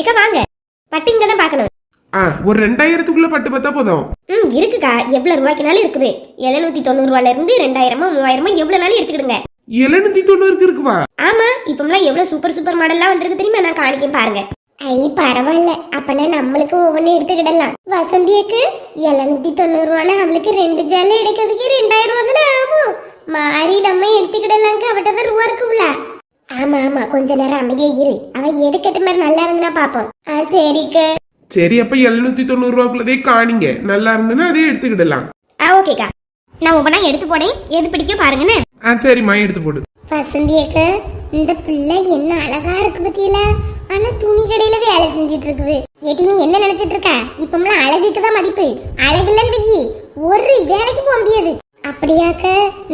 ஏக்கா வாங்க. பட்டு இங்க தான் பார்க்கணும். ஆ ஒரு ரெண்டாயிரத்துக்குள்ள பட்டு பார்த்தா போதும். ம் இருக்குக்கா. எவ்வளவு ரூபாய்க்குனாலும் இருக்குது. எழுநூத்தி தொண்ணூறு ரூபாயில இருந்து ரெண்டாயிரமா மூவாயிரமா எவ்வளவு நாளும் எடுத்துக்கிடுங்க. எழுநூத்தி தொண்ணூறுக்கு இருக்குவா? ஆமா இப்பமெல்லாம் எவ்வளவு சூப்பர் சூப்பர் மாடல்லாம் வந்திருக்கு தெரியுமா? நான் காணிக்கேன் பாருங்க. ஐ பரவாயில்ல. அப்பனா நம்மளுக்கு ஒவ்வொன்னு எடுத்துக்கிடலாம். வசந்தியக்கு எழுநூத்தி தொண்ணூறு ரூபானா அவளுக்கு ரெண்டு ஜால எடுக்கிறதுக்கு ரெண்டாயிரம் ரூபா தானே ஆகும். மாறி நம்ம எடுத்துக்கிடலாங்க அவட்ட தான் ரூபா இருக்கும்ல. ஆமா ஆமா கொஞ்ச நேரம் அமைதியா இரு. அவ எடுக்கட்டு மாதிரி நல்லா இருந்தா பாப்போம் ஆ சரிக்கு. சரி அப்ப எழுநூத்தி தொண்ணூறு ரூபாக்குள்ளதே காணிங்க. நல்லா இருந்ததுன்னா அதே எடுத்துக்கிடலாம். ஆ ஓகேக்கா. நான் ஒவ்வொன்றா எடுத்து போடேன். எது பிடிக்கும் பாருங்கண்ணே ஆ சரிம்மா எடுத்து போடு. வசந்தியக்கு இந்த பிள்ளை என்ன அழகா இருக்கு பத்தியில? ஆனா துணி கடையில வேலை செஞ்சுட்டு இருக்குது ஏடி நீ என்ன நினைச்சிட்டு இருக்க இப்பமெல்லாம் அழகுக்கு தான் மதிப்பு. அழகு இல்லைன்னு வெயி ஒரு வேலைக்கு போக முடியாது. அப்படியாக்க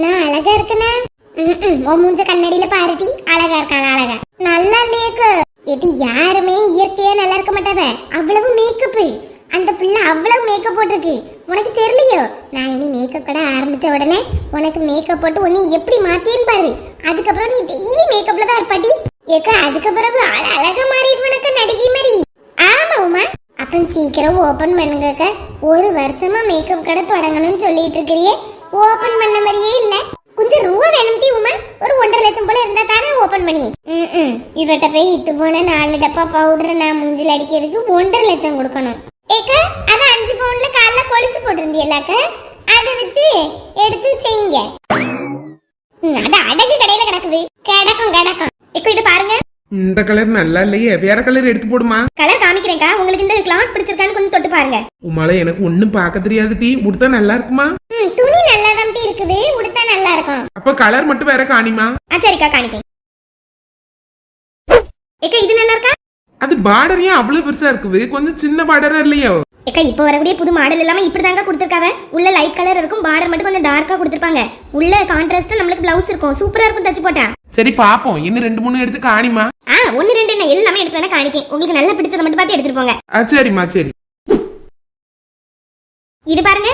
நான் அழகா இருக்கனா. உன் மூஞ்ச கண்ணாடியில பாருட்டி அழகா இருக்கான் அழகா? நல்லா இல்லையாக்கு. ஏடி யாருமே இயற்கையா நல்லா இருக்க மாட்டாவ. அவ்வளவு மேக்கப்பு அந்த பிள்ளை அவ்வளவு மேக்கப் போட்டிருக்கு. உனக்கு தெரியலையோ? நான் இனி மேக்கப் கடை ஆரம்பிச்ச உடனே உனக்கு மேக்கப் போட்டு உன்னை எப்படி மாத்தியேன்னு பாரு. அதுக்கப்புறம் நீ டெய்லி மேக்கப்ல தான் இருப்பாட்டி ஏக்க அதுக்கு பிறகு அழ- அழகா மாறிடுவனக்க நடிகை மாதிரி. ஆமா உமா. அப்ப சீக்கிரம் ஓபன் பண்ணுங்கக்க. ஒரு வருஷமா மேக்கப் கடை தொடங்கணும்னு சொல்லிட்டு இருக்கிறியே. ஓபன் பண்ண மாதிரியே இல்ல. கொஞ்சம் ரூபா வேணும்டி உமா ஒரு ஒன்றரை லட்சம் போல இருந்தா தானே ஓபன் பண்ணி. ம் இவட்ட போய் இத்து போன நாலு டப்பா பவுடர் நான் மூஞ்சில் அடிக்கிறதுக்கு ஒன்றரை லட்சம் கொடுக்கணும். ஏக்க அது அஞ்சு பவுண்ட்ல காலைல கொலுசு போட்டிருந்தியல்லாக்க? அதை வித்து எடுத்து செய்யுங்க. அது அடகு கடையில கிடக்குது. கிடக்கும் கிடக்கும். இப்போ இது பாருங்க. இந்த கலர் நல்லா இல்லையே. வேற கலர் எடுத்து போடுமா? கலர் காமிக்கிறேன்க்கா. உங்களுக்கு இந்த கிளாத் பிடிச்சிருக்கான்னு கொஞ்சம் தொட்டு பாருங்க. உமால எனக்கு ஒண்ணும் பார்க்க தெரியாது டீ. உடுத்தா நல்லா இருக்குமா? துணி நல்லா தான் இருக்குது. உடுத்தா நல்லா இருக்கும் அப்ப கலர் மட்டும் வேற காணிமா? ஆ சரிக்கா காணிக்கேன். ஏக்கா இது நல்லா இருக்கா அது பார்டர் ஏன் அவ்வளவு பெருசா இருக்குது? கொஞ்சம் சின்ன பார்டரா இல்லையோ? ஏக்கா இப்போ வரக்கூடிய புது மாடல் எல்லாமே இப்படி தாங்க கொடுத்துருக்காவ. உள்ள லைட் கலர் இருக்கும் பார்டர் மட்டும் கொஞ்சம் டார்க்கா கொடுத்துருப்பாங்க. உள்ள கான்ட்ராஸ்டா நம்மளுக்கு பிளவுஸ் இருக்கும். சூப்பரா இருக்கும் தச்சு போட்டா. சரி பாப்போம். இன்னும் ரெண்டு மூணு எடுத்து காணிமா? ஆ ஒன்னு ரெண்டு நான் எல்லாமே எடுத்து வேணா காணிக்கேன். உங்களுக்கு நல்லா பிடிச்சதை மட்டும் பார்த்து எடுத்துட்டு போங்க. ஆ சரிம்மா சரி. இது பாருங்க.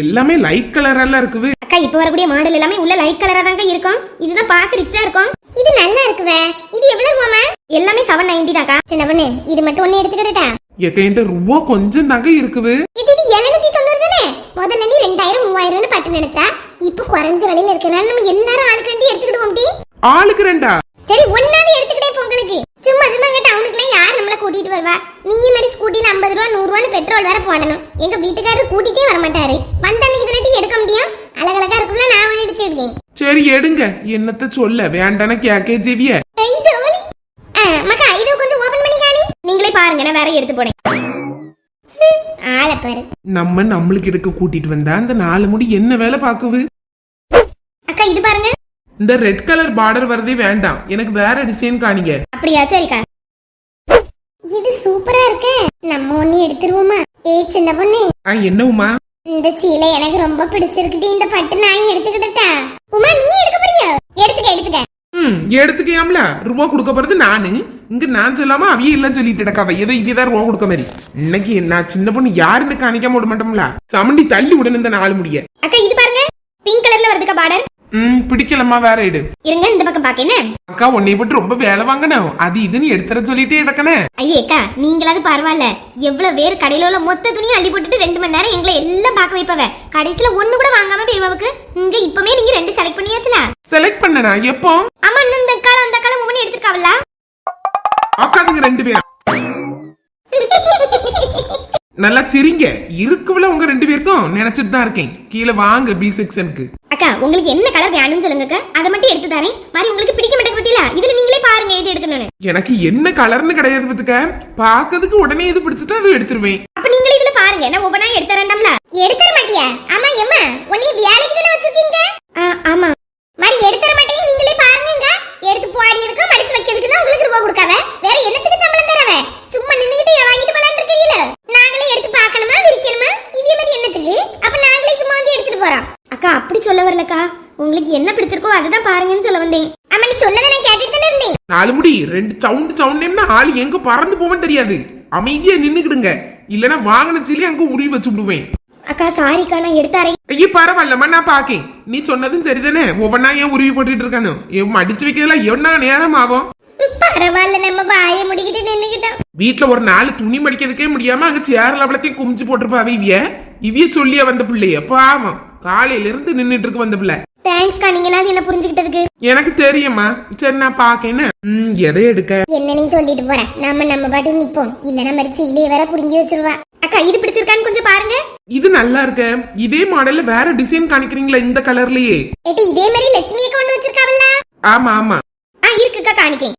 எல்லாமே லைட் கலரெல்லாம் இருக்குது. அக்கா இப்போ வரக்கூடிய மாடல் எல்லாமே உள்ள லைட் கலரா தாங்க இருக்கும். இதுதான் பார்க்க ரிச்சா இருக்கும். இது நல்லா இருக்குவே. இது எவ்வளவு ரூபாமா எல்லாமே செவன் நைன்டி தாக்கா சின்ன பொண்ணு இது மட்டும் ஒண்ணு எடுத்துக்கிட்டா என்கிட்ட ரூபா கொஞ்சம் தாங்க இருக்குது. இது இது எழுநூத்தி தொண்ணூறு தானே? முதல்ல நீ ரெண்டாயிரம் மூவாயிரம்னு பட்டு நினைச்சா இப்போ குறைஞ்ச விலையில இருக்கனால நம்ம எல்லாரும் ஆளுக்கண்டி எடுத்துக்கிடுவோம் டி. ஆளுக்கு ரெண்டா? சரி ஒன்னாவது எடுத்துக்கிட்டே பொங்கலுக்கு சும்மா சும்மா இங்க டவுனுக்குலாம் யார் நம்மள கூட்டிட்டு வருவா? நீ மாதிரி ஸ்கூட்டில ஐம்பது ரூபா நூறு ரூபான்னு பெட்ரோல் வேற போடணும். எங்க வீட்டுக்காரர் கூட்டிட்டே வர மாட்டாரு. வந்த அன்னைக்கு தானே எடுக்க முடியும்? அழகழகா இருக்கும்ல நான் ஒன்று எடுத்துருக்கேன் சரி எடுங்க. என்னத்த சொல்ல வேண்டான கேக்கே ஜெவிய. மக்கா இதை கொஞ்சம் ஓபன் பண்ணி காணி. நீங்களே பாருங்க நான் வேற எடுத்து போனேன் ஆளை பாரு. நம்ம நம்மளுக்கு எடுக்க கூட்டிட்டு வந்தா அந்த நாலு முடி என்ன வேலை பாக்குது அக்கா இது பாருங்க. இந்த ரெட் கலர் பார்டர் வரதே வேண்டாம். எனக்கு வேற டிசைன் காணிங்க. அப்படியா? சரிக்கா. இது சூப்பரா இருக்கே. நம்ம ஒண்ணு எடுத்துருவோமா? ஏ சின்ன பொண்ணு. ஆ என்ன உமா? இந்த சீலை எனக்கு ரொம்ப பிடிச்சிருக்குடி. இந்த பட்டு நான் எடுத்துக்கிட்டா உமா நீ எடுக்க போறியா? எடுத்துக்க எடுத்துக்க. ம் எடுத்துக்கையாம்ல. ரூபா கொடுக்க போறது நானு. இங்க நான் சொல்லாம அவிய இல்ல சொல்லிட்டு இடக்காவ ஏதோ இங்கதான் ரூபா கொடுக்க மாதிரி இன்னைக்கு நான் சின்ன பொண்ணு யாருன்னு காணிக்காம விட மாட்டோம்ல. சமண்டி தள்ளி விடணும் இந்த நாலு முடிய. அக்கா இது பாருங்க. பிங்க் கலர்ல வருதுக்கா பார்டர் ம் பிடிக்கலம்மா வேற எடு. இருங்க இந்த பக்கம் பாக்க என்ன? அக்கா உன்னை போட்டு ரொம்ப வேலை வாங்கணும். அது இதுன்னு எடுத்துற சொல்லிட்டே இடக்கனே ஐயேக்கா நீங்களாவது பரவாயில்ல. எவ்வளவு பேர் கடையில உள்ள மொத்த துணியை அள்ளி போட்டுட்டு ரெண்டு மணி நேரம் எங்களை எல்லாம் பார்க்க வைப்பவ. கடைசியில ஒண்ணு கூட வாங்காம போயிருவாவுக்கு இங்க இப்பமே நீங்க ரெண்டு செலக்ட் பண்ணியாச்சுல. செலக்ட் பண்ணனா? எப்போ? ஆமா இன்னும் இந்த காலம் அந்த காலம் ஒவ்வொன்று எடுத்துருக்காவல்ல உக்காந்துங்க ரெண்டு பேரும் நல்லா சிரிங்க. இருக்குவில உங்க ரெண்டு பேருக்கும் நினைச்சிட்டு தான் இருக்கேன். கீழே வாங்க பி செக்ஷனுக்கு அக்கா உங்களுக்கு என்ன கலர் வேணும்னு சொல்லுங்கக்கா அதை மட்டும் எடுத்து தரேன். மாதிரி உங்களுக்கு பிடிக்க மாட்டேங்க பத்தியா? இதுல நீங்களே பாருங்க எது எடுக்கணும்னு. எனக்கு என்ன கலர்னு கிடையாது பத்துக்க பாக்கிறதுக்கு உடனே இது பிடிச்சிட்டா அது எடுத்துருவேன். அப்ப நீங்களே இதுல பாருங்க. நான் ஒவ்வொன்றா எடுத்து தரேன்டாம்ல. எடுத்துற மாட்டியா? ஆமா எம்மா. உன்னை வேலைக்கு தானே ஆமா மாதிரி எடுத்துற மாட்டேங்க நீங்களே பாருங்க எடுத்து போடியதுக்கு மடிச்சு வைக்கிறதுக்கு தான் உங்களுக்கு ரூபா கொடுக்காத வேற என்னத்துக்கு சம்பளம் தரவ சும்மா நின்னுகிட்டு வாங்கிட்டு போலான்னு இருக்கீங்கள நாங்களே எடுத்து பார்க்கணுமா விரிக்கணுமா இதே மாதிரி என்னத்துக்கு அப்ப நாங்களே சும்மா வந்து எடுத்துட்டு போறோம் அக்கா அப்படி சொல்ல வரலக்கா உங்களுக்கு என்ன பிடிச்சிருக்கோ அதுதான் பாருங்கன்னு சொல்ல வந்தேன் ஆமா நீ சொன்னதை நான் கேட்டுட்டு தானே இருந்தேன் நாலு முடி ரெண்டு சவுண்டு சவுண்டேன்னா ஆள் எங்க பறந்து போவேன்னு தெரியாது. அமைதியா நின்னுக்கிடுங்க. இல்லனா வாங்கின சிலி அங்க உருவி வச்சு விடுவேன். அக்கா சாரிக்கா நான் எடுத்தாரேன் ஐயோ பரவாயில்லம்மா நான் பாக்கேன் நீ சொன்னதும் சரிதானே? ஒவ்வொன்னா ஏன் உருவி போட்டுட்டு இருக்கானு? என் மடிச்சு வைக்கிறதுல என்ன நேரம் ஆகும்? பரவாயில்ல நம்ம வாய முடிக்கிட்டு நின்னுக்கிட்டோம். வீட்டுல ஒரு நாலு துணி மடிக்கிறதுக்கே முடியாம அங்க சேர்ல அவ்வளத்தையும் குமிச்சு போட்டிருப்பா இவிய. இவிய சொல்லியா வந்த பிள்ளைய? பாவம். காலையில இருந்து நின்னுட்டு இருக்கு வந்த பிள்ளை. தேங்க்ஸ்க்கா நீங்களாவது என்ன புரிஞ்சுக்கிட்டதுக்கு? எனக்கு தெரியுமா சரி நான் பாக்கேன்னு ம் எதை எடுக்க? என்ன நீ சொல்லிட்டு போற? நம்ம நம்ம பாட்டு நிப்போம். இல்லனா மரிச்சு இல்லையே வேற புடுங்கி வச்சிருவா. அக்கா இது பிடிச்சிருக்கான்னு கொஞ்சம் பாருங்க. இது நல்லா இருக்க. இதே மாடல்ல வேற டிசைன் காணிக்கிறீங்களா இந்த கலர்லயே ஏட்டி இதே மாதிரி லட்சுமி அக்கா ஒண்ணு வச்சிருக்காவல்ல? ஆமா ஆமா. ஆ இருக்குக்கா காணிக்கேன்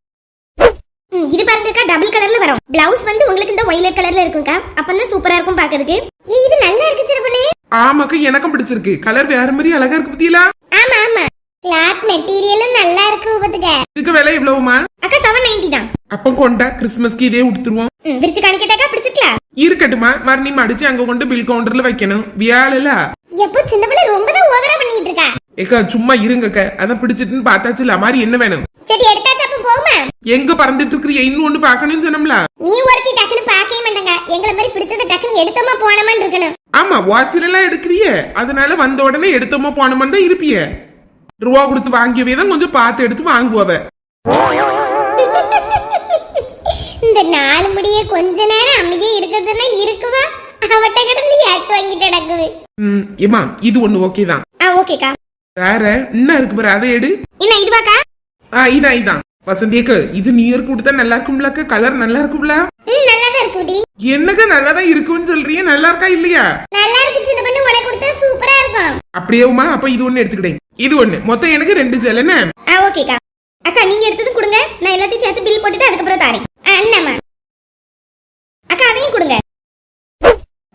ம், இது பாருங்கக்கா டபுள் கலர்ல வரும். பிளவுஸ் வந்து உங்களுக்கு இந்த ஒயிலட் கலர்ல இருக்கும்க்கா. அப்பதான் சூப்பரா இருக்கும் பாக்குறதுக்கு. ஏய், இது நல்லா இருக்கு சிறப்பனே ஆமாக்கா எனக்கும் பிடிச்சிருக்கு. கலர் வேற மாதிரி அழகா இருக்கு பத்தியலா? ஆமா ஆமா. கிளாத் மெட்டீரியலும் நல்லா இருக்கு பாத்துக்க இதுக்கு விலை எவ்வளவுமா? அக்கா செவன் நைன்டி தான். அப்ப கொண்டா கிறிஸ்துமஸ்க்கு இதே உடுத்துருவோம். ம், விரிச்சு காணிக்கட்டாக்கா பிடிச்சிருக்கலாம் இருக்கட்டுமா மறுநீ மடிச்சு அங்க கொண்டு பில் கவுண்டர்ல வைக்கணும். வியாழல? எப்போ சின்ன பிள்ளை ரொம்ப தான் ஓவரா பண்ணிட்டு இருக்கா? ஏக்கா சும்மா இருங்கக்க. அதான் பிடிச்சிட்டுன்னு பார்த்தாச்சுல மாதிரி என்ன வேணும்? சரி எடுத்தாச்சு அப்ப போகுமா எங்க பறந்துட்டு இருக்கிறிய இன்னும் ஒண்ணு பாக்கணும்னு சொன்னோம்ல? நீ ஒருத்தி டக்குன்னு பார்க்கவே மாட்டாங்க. எங்களை மாதிரி பிடிச்சத டக்குன்னு எடுத்தோமா போனோமான்னு இருக்கணும். ஆமா வாசில எல்லாம் எடுக்கிறிய. அதனால வந்த உடனே எடுத்தோமா போனோமான்னு தான் இருப்பிய. ரூபா கொடுத்து வாங்கியவே தான் கொஞ்சம் பார்த்து எடுத்து வாங்குவவ. இந்த நாலு முடிய கொஞ்ச நேரம் அமைதியா இருக்க சொன்னா இருக்குவா? அவட்ட கிடந்து ஏச்சு வாங்கிட்டு நடக்குது ம் ஏமா இது ஒண்ணு ஓகே தான் ஆ ஓகேக்கா. வேற என்ன இருக்கு பாரு அதை எடு. என்ன இதுவாக்கா? ஆ இதான் இதான். வசந்தியக்கு இது இயர் கொடுத்தா நல்லா இருக்கும்லக்க? கலர் நல்லா இருக்கும்ல? நல்லா தான் இருக்குடி என்னங்க நல்லா தான் இருக்குன்னு சொல்றீங்க? நல்லா இருக்கா இல்லையா? நல்லா இருக்கு சின்ன பண்ணு உனக்கு கொடுத்தா சூப்பரா இருக்கும். அப்படியேவுமா அப்ப இது ஒண்ணு எடுத்துக்கிட்டேன். இது ஒண்ணு. மொத்தம் எனக்கு ரெண்டு சேல் என்ன? ஆ ஓகேக்கா. அக்கா நீங்க எடுத்தது கொடுங்க. நான் எல்லாத்தையும் சேர்த்து பில் போட்டுட்டு அதுக்கப்புறம் தாரேன். என்னம்மா அக்கா அதையும் கொடுங்க.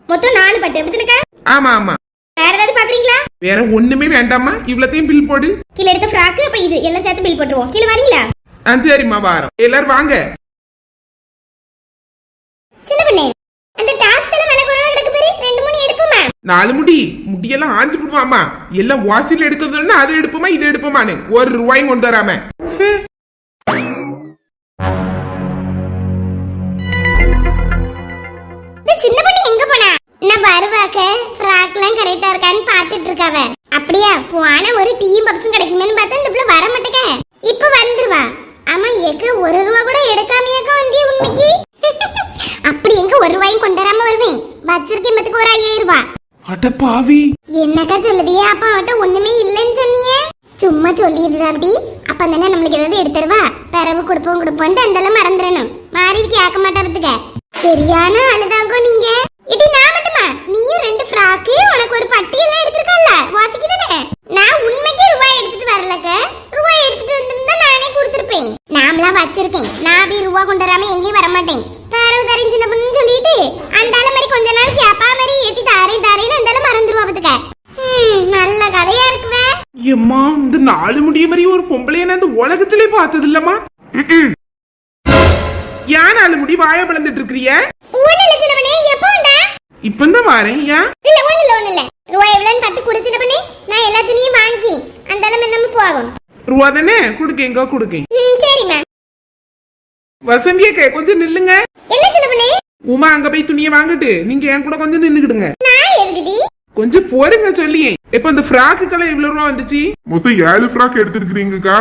மொத்தம் நாலு பட்டு. எப்படிக்கா ஆமா ஆமா. வேற ஏதாவது பாக்குறீங்களா? வேற ஒண்ணுமே வேண்டாமா இவ்வளத்தையும் பில் போடு. கீழே எடுத்த ஃப்ராக்கு அப்ப இது எல்லாம் சேர்த்து பில் போட்டுருவோம். கீழே வரீங்களா? ஆ சரிம்மா வாரம் எல்லாரும் வாங்க. சின்ன பண்ணே அந்த டாப்ஸ் எல்லாம் விலை குறைவா கிடக்கு பாரு. ரெண்டு மூணு எடுப்போமா நாலு முடி. முடியெல்லாம் ஆஞ்சு விடுவாமா எல்லாம் வாசில எடுக்கிறதுன்னா அது எடுப்போமா இது எடுப்போமான்னு. ஒரு ரூபாயும் கொண்டு வராம. சின்ன பொண்ணு எங்க போனா? நான் வருவாக்க. ஃப்ராக்லாம் கரெக்டா இருக்கான்னு பாத்துட்டு இருக்காவ. அப்படியா போன ஒரு டீ பப்ஸும் கிடைக்குமேன்னு பார்த்தா இந்த பிள்ளை வர மாட்டேங்க இப்ப வந்துருவா. ஆமா எங்க ஒரு ரூபா கூட எடுக்காமையாக்க வந்திய உண்மைக்கு அப்படி எங்க ஒரு ரூபாயும் கொண்டு வராம வருவேன்? வச்சிருக்கேன் பத்துக்கு ஒரு ஐயாயிரம் ரூபாய் அட பாவி. என்னக்கா சொல்லுதியே அப்பா அவட்ட ஒண்ணுமே இல்லைன்னு சொன்னியே. சும்மா சொல்லிடுது அப்படி? அப்ப தானே நம்மளுக்கு ஏதாவது எடுத்துருவா பிறவு கொடுப்போம் கொடுப்போம்னு அந்தெல்லாம் மறந்துடணும். மாறி கேட்க மாட்டாரத்துக்க சரியான அழுதாங்கோ நீங்க. இடி நான் மட்டுமா? நீயும் ரெண்டு ஃப்ராக்கு உனக்கு ஒரு பட்டி எல்லாம் எடுத்திருக்கல்ல? வாசிக்கு தானே நான் உண்மைக்கே நாமளா வச்சிருக்கேன். நான் அப்படி ரூபா கொண்டு வராம எங்கேயும் வர மாட்டேன் பிறவு தரேன் சின்ன பொண்ணுன்னு சொல்லிட்டு அந்த மாதிரி கொஞ்ச நாள் கேப்பா மாதிரி ஏட்டி தாரேன் தாரேன்னு அந்த மறந்துருவா பாத்துக்க. நல்ல கதையா இருக்குவே. எம்மா இந்த நாலு முடிய மாதிரி ஒரு பொம்பளைய நான் இந்த உலகத்திலே பார்த்தது இல்லம்மா ஏன் நாலு முடி வாய பிளந்துட்டு இருக்கிறிய? பண்ணே இப்பதான் வாரேன் ஏன்? இல்ல ஒண்ணு இல்ல ஒண்ணு இல்ல. ரூபாய் எவ்வளவுன்னு பார்த்து கொடு சின்ன பண்ணே நான் எல்லா துணியும் வாங்கி அந்த ஆளு நம்ம போவோம். ரூபா தானே? கொடுக்கேங்க கொடுக்கேன் ம் சரிம்மா. வசந்தியக்கே கொஞ்சம் நில்லுங்க. என்ன சின்ன பண்ணே? உமா அங்க போய் துணியை வாங்கிட்டு நீங்க என் கூட கொஞ்சம் நின்னுக்கிடுங்க. நான் எதுக்குடி? கொஞ்சம் போருங்க சொல்லியே. இப்ப இந்த ஃப்ராக்கு கலர் இவ்வளவு ரூபா வந்துச்சு? மொத்தம் ஏழு ஃப்ராக் எடுத்திருக்கிறீங்கக்கா.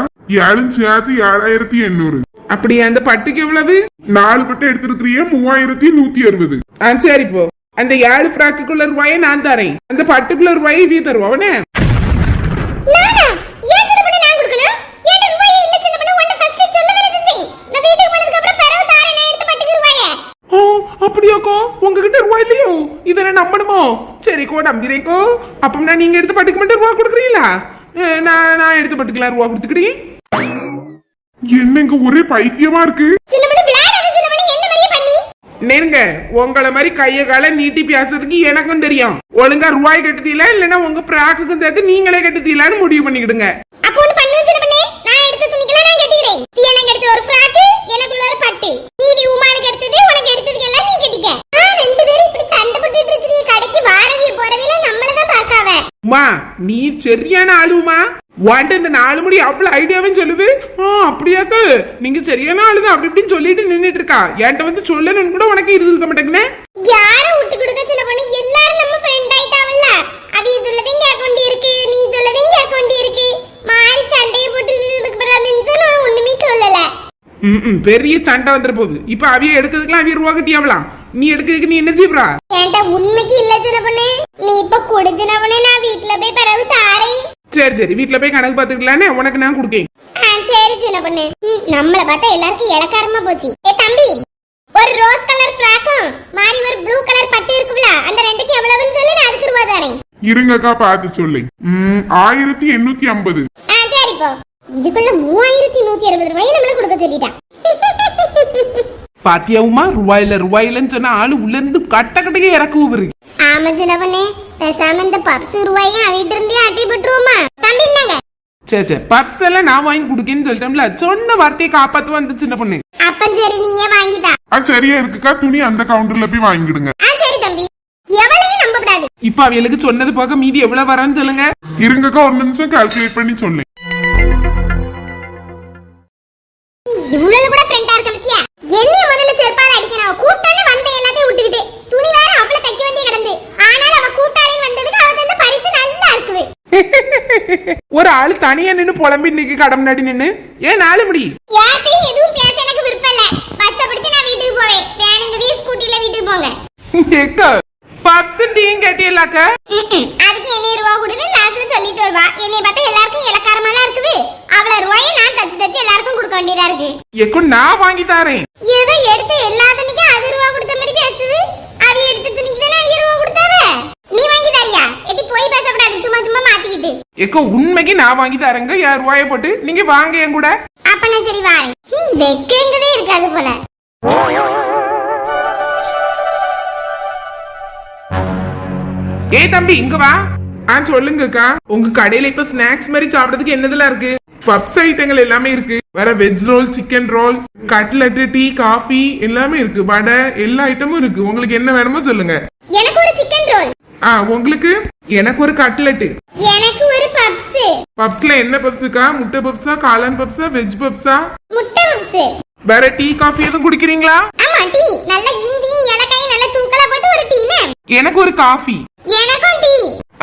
ஏழும் சேர்த்து ஏழாயிரத்தி எண்ணூறு. அப்படியே அந்த பட்டுக்கு எவ்வளவு? நாலு பட்டு எடுத்திருக்கிறீங்க மூவாயிரத்தி நூத்தி அறுபது. ஆ சரி போ. அந்த ஏழு ஃப்ராக்குக்குள்ள ரூபாயை நான் தரேன். அந்த பட்டுக்குள்ள ரூபாயை வீ தருவாவனே நானா ஏன் சின்ன பண்ணே நான் கொடுக்கணும் ஏன் ரூபாய் இல்ல சின்ன பண்ணே உன்ன ஃபர்ஸ்ட் சொல்ல வேற செஞ்சேன் நான் வீட்டுக்கு போனதுக்கு அப்புறம் பிறகு தாரேன் நான் எடுத்து பட்டுக்கு ரூபாய ஓ அப்படியாக்கோ? உங்ககிட்ட ரூபாய் இல்லையோ? இதை நான் நம்பணுமோ? சரிக்கோ நம்பிறேக்கோ அப்பம்னா நீங்க எடுத்து பட்டுக்கு மட்டும் ரூபா கொடுக்குறீங்களா? நான் நான் எடுத்து பட்டுக்கலாம் ரூபா கொடுத்துக்கிட்டே. என்னங்க ஒரே பைத்தியமா இருக்கு? நேருங்க உங்களை மாதிரி கைய கால நீட்டி பேசுறதுக்கு எனக்கும் தெரியும். ஒழுங்கா ரூபாய் கட்டுதீங்களா இல்லைன்னா உங்க பிராக்குக்கும் சேர்த்து நீங்களே கட்டுதீங்களான்னு முடிவு பண்ணிக்கிடுங்க. எனக்கு எடுத்த ஒரு ஃப்ராக்கு எனக்குள்ள ஒரு பட்டு. நீதி உமாளுக்கு எடுத்தது உனக்கு எடுத்ததுக்கு எல்லாம் நீ கட்டிக்க ஆ ரெண்டு பேரும் இப்படி சண்டை போட்டுட்டு இருக்கிறீ கடைக்கு வாரவிய போறவில நம்மள தான் பாக்காவ உமா நீ சரியான ஆளுமா? வாண்ட இந்த நாலு முடி அவ்வளவு ஐடியாவே சொல்லுது. ஆ அப்படியாக்கு. நீங்க சரியான ஆளுதான். அப்படி இப்படின்னு சொல்லிட்டு நின்னுட்டு இருக்கா. என்கிட்ட வந்து சொல்லணும்னு கூட உனக்கு இருக்க மாட்டேங்குனே யார விட்டு கொடுக்க சின்ன பொண்ணு? எல்லாரும் நம்ம ஃப்ரெண்ட் ஆயிட்டாவல்ல. கேட்க வேண்டி இருக்கு நீ சொல்லதையும் கேட்க வேண்டி இருக்கு மாறி சண்டையை போட்டு இருக்க நான் ஒண்ணுமே சொல்லல. ம், பெரிய சண்டை வந்துட போகுது. இப்ப அவிய எடுக்கிறதுக்குலாம் அவிய ரூபா கட்டியாவலாம். நீ எடுக்கிறதுக்கு நீ என்ன செய்யறா என்கிட்ட உண்மைக்கு இல்ல சின்ன பொண்ணு நீ இப்ப குடு சின்ன பொண்ணு நான் வீட்டுல போய் பிறகு தாரேன். சரி சரி வீட்டுல போய் கணக்கு பாத்துக்கலானே உனக்கு நான் கொடுக்கேன். ஆ, சரி சின்ன பொண்ணு ம், நம்மள பார்த்தா எல்லாருக்கும் இலக்காரமா போச்சு. ஏ தம்பி ஒரு ரோஸ் கலர் ஃப்ராக்கும் மாறி ஒரு ப்ளூ கலர் பட்டு இருக்குல்ல அந்த ரெண்டுக்கு எவ்வளவுன்னு சொல்லி நான் அதுக்கு ரூபா தாரேன். இருங்கக்கா பார்த்து சொல்லு. ஆயிரத்தி எண்ணூத்தி ஐம்பது. ஆ சரி போ இதுக்குள்ள மூவாயிரத்தி நூத்தி அறுபது ரூபாய் நம்மள கொடுக்க சொல்லிட்டான் பாத்தியாவுமா? ரூபாயில ரூபாயிலன்னு சொன்னா ஆளு உள்ள இருந்து கட்ட கட்டையே இறக்கு ஊபரு ஆமா பேசாம இந்த பப்ஸ் ரூபாயும் அவிட்டு இருந்தே அட்டி போட்டுருவோமா தம்பி என்னங்க? சே சே பப்ஸ் எல்லாம் நான் வாங்கி கொடுக்கேன்னு சொல்லிட்டோம்ல சொன்ன வார்த்தையை காப்பாத்து வந்து சின்ன பொண்ணு அப்ப சரி நீயே வாங்கிட்டா. ஆ சரியா இருக்குக்கா துணி அந்த கவுண்டர்ல போய் வாங்கிடுங்க. ஆ சரி தம்பி. எவளையும் நம்ப கூடாது இப்ப அவியலுக்கு சொன்னது போக மீதி எவ்வளவு வரான்னு சொல்லுங்க. இருங்கக்கா ஒரு நிமிஷம் கால்குலேட் பண்ணி சொல்லு தனியா நின்னு புலம்பி நிக்கு கடம் நடி நின்னு. ஏன் நாலு முடி? எதுவும் பேச எனக்கு விருப்பம் இல்ல. பஸ்ஸை பிடிச்சு நான் வீட்டுக்கு போவேன். வேணுங்க வீ ஸ்கூட்டில வீட்டுக்கு போங்க. எக்கா பப்ஸ் டீயும் கேட்டியலாக்க. அதுக்கு என்ன ரூபா கொடுன்னு லாஸ்ட்ல சொல்லிட்டு வருவா. என்னைய பார்த்தா எல்லாருக்கும் இலக்காரமெல்லாம் இருக்குது. அவ்வளவு ரூபாயை நான் தச்சு தச்சு எல்லாருக்கும் கொடுக்க வேண்டியதா இருக்கு. எக்கோ நான் வாங்கி தரேன். ஏதோ எடுத்த எல்லா துணிக்கும் அது ரூபா கொடுத்த மாதிரி பேசுது அவ எடுத்த துணிக்கு தானே அவிய ரூபா கொடுத்தாவ நீ வாங்கி தரியா எட்டி போய் பேசக்கூடாது சும்மா சும்மா எக்கோ உண்மைக்கு நான் வாங்கி தரேங்க. என் ரூபாய போட்டு நீங்க வாங்க என் கூட. அப்ப நான் சரி வாரேன். ஹம், வெக்கங்கிறதே இருக்காது போல. ஏய் தம்பி இங்க வா. ஆ சொல்லுங்கக்கா. உங்க கடையில இப்ப ஸ்நாக்ஸ் மாதிரி சாப்பிடறதுக்கு என்னதெல்லாம் இருக்கு? பப்ஸ் ஐட்டங்கள் எல்லாமே இருக்கு. வேற veg roll chicken roll cutlet tea coffee எல்லாமே இருக்கு. வடை எல்லா ஐட்டமும் இருக்கு. உங்களுக்கு என்ன வேணுமோ சொல்லுங்க. எனக்கு ஒரு சிக்கன் ரோல் ஆ உங்களுக்கு? எனக்கு ஒரு கட்லெட் எனக்கு பப்ஸ். பப்ஸ்ல என்ன பப்ஸுக்கா? முட்டை பப்ஸா காளான் பப்ஸா வெஜ் பப்ஸா? முட்டை பப்ஸ். வேற டீ காஃபி எதுவும் குடிக்கிறீங்களா? ஆமா டீ. நல்ல இஞ்சி ஏலக்காய் நல்ல தூக்கலா போட்டு ஒரு டீனே எனக்கு ஒரு காஃபி. எனக்கும் டீ.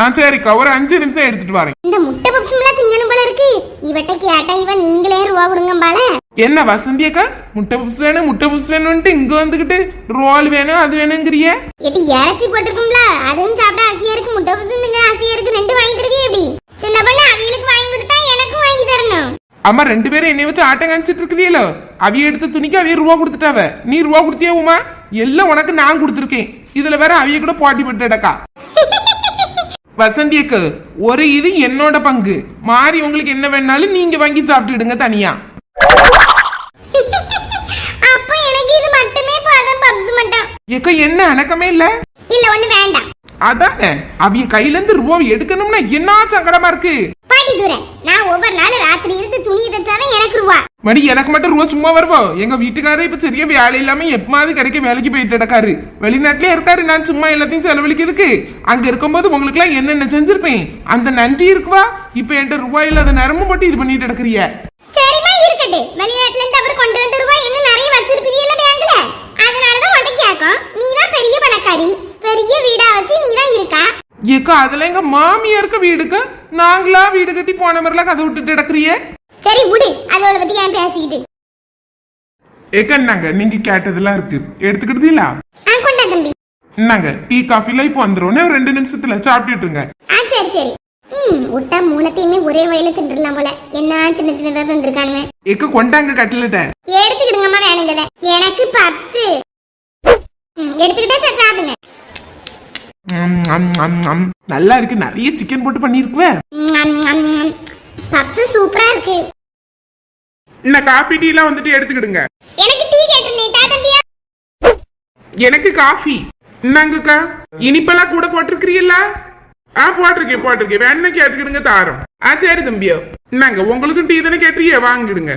ஆ சரிக்கா. ஒரு அஞ்சு நிமிஷம் எடுத்துட்டு வரேன். இந்த முட்டை பப்ஸ்லாம் திங்கணும் போல இருக்கு. இவட்ட கேட்டா இவன் நீங்களே ரூபா கொடுங்க பால என்ன வசந்தி அக்கா? முட்டை பப்ஸ் வேணும் முட்டை பப்ஸ் வேணும்ட்டு இங்க வந்துகிட்டு ரோல் வேணும் அது வேணுங்கிறிய எட்டி இறைச்சி போட்டிருக்கும்ல அதுவும் சாப்பிட்டா ஆசையா இருக்கு. முட்டை பப்ஸ் ஆசையா இருக்கு. ரெண்டு வாங்கி தருவியே எப்படி? சின்ன பொண்ணு அவியலுக்கு வாங்கி கொடுத்தா எனக்கும் வாங்கி தரணும். அம்மா ரெண்டு பேரும் என்னை வச்சு ஆட்டம் காமிச்சிட்டு இருக்கிறீங்களோ? அவிய எடுத்த துணிக்கு அவிய ரூபா கொடுத்துட்டாவ. நீ ரூபா கொடுத்தியா உமா? எல்லாம் உனக்கு நான் கொடுத்துருக்கேன். இதுல வேற அவிய கூட போட்டி போட்டுடக்கா வசந்தி அக்கா ஒரு இது என்னோட பங்கு. மாறி உங்களுக்கு என்ன வேணாலும் நீங்க வாங்கி சாப்பிட்டுடுங்க தனியா. அப்ப எனக்கு இது மட்டுமே போதும் பப்ஸ் மட்டும். ஏக்கா என்ன அணக்கமே இல்ல? இல்ல ஒண்ணு வேண்டாம். அதானே? அவிய கையில இருந்து ரூபா எடுக்கணும்னா என்ன சங்கடமா இருக்கு? நான் ஒவ்வொரு நாள் ராத்திரி இருந்து துணியை தைச்சாதான் எனக்கு ரூபா. மடி எனக்கு மட்டும் ரூபா சும்மா வருவோம் எங்க வீட்டுக்காரர் இப்ப சரியா வேலை இல்லாம எப்பமாவது கிடைக்க வேலைக்கு போயிட்டு இருக்காரு வெளிநாட்டுலயே இருக்காரு நான் சும்மா எல்லாத்தையும் செலவழிக்கிறதுக்கு. அங்க இருக்கும்போது உங்களுக்கு எல்லாம் என்னென்ன செஞ்சிருப்பேன்? அந்த நன்றி இருக்குவா? இப்ப என்கிட்ட ரூபாய் இல்லாத நரம்பு போட்டு இது பண்ணிட்டு கிடக்குறிய. சரிம்மா இருக்கட்டு வெளிநாட்டுல இருந்து அவர் கொண்டு வந்த ரூபாய் இன்னும் நிறைய வச்சிருப்பீங்கல்ல பேங்க்ல? அதனாலதான் உன்ட்ட கேட்கும். நீ தான் பெரிய பணக்காரி. பெரிய வீடா வச்சு நீ தான் இருக்கா? ஏக்கா அதுல எங்க மாமியாருக்கு வீடுக்கு நாங்களா வீடு கட்டி போன மாதிரிலாம் கதை விட்டுட்டு கிடக்குறிய? சரி விடு. அதோட பத்தி ஏன் பேசிக்கிட்டு? ஏக்கா நாங்க நீங்க கேட்டதெல்லாம் இருக்கு. எடுத்துக்கிட்டீங்களா ஆ கொண்டா தம்பி. என்னங்க டீ காஃபிலாம் இப்போ வந்துடும் ஒரு ரெண்டு நிமிஷத்துல சாப்பிட்டுட்டுங்க. ஆ சரி சரி. ம் விட்டா மூணத்தையுமே ஒரே வயல தின்றுலாம் போல. என்ன சின்ன சின்னதா தந்திருக்கானுங்க. ஏக்க கொண்டாங்க கட்டலட்ட. எடுத்துக்கிடுங்கம்மா வேணுங்கத எனக்கு பப்ஸ். எடுத்துக்கிட்டா சாப்பிடுங்க. நல்லா இருக்கு. நிறைய சிக்கன் போட்டு பண்ணிருக்குவே. பப்ஸ் சூப்பரா இருக்கு. இந்த காஃபி டீ எல்லாம் வந்துட்டு எடுத்துக்கிடுங்க. எனக்கு டீ தம்பியா? எனக்கு காஃபி என்னங்கக்கா இனிப்பெல்லாம் கூட போட்டிருக்கிறீல்ல? ஆ போட்டிருக்கேன் போட்டிருக்கேன். வேணா கேட்டுக்கிடுங்க தாரம். ஆ சரி தம்பியோ. இந்தாங்க உங்களுக்கும் டீ தானே கேட்டீங்க வாங்கிடுங்க.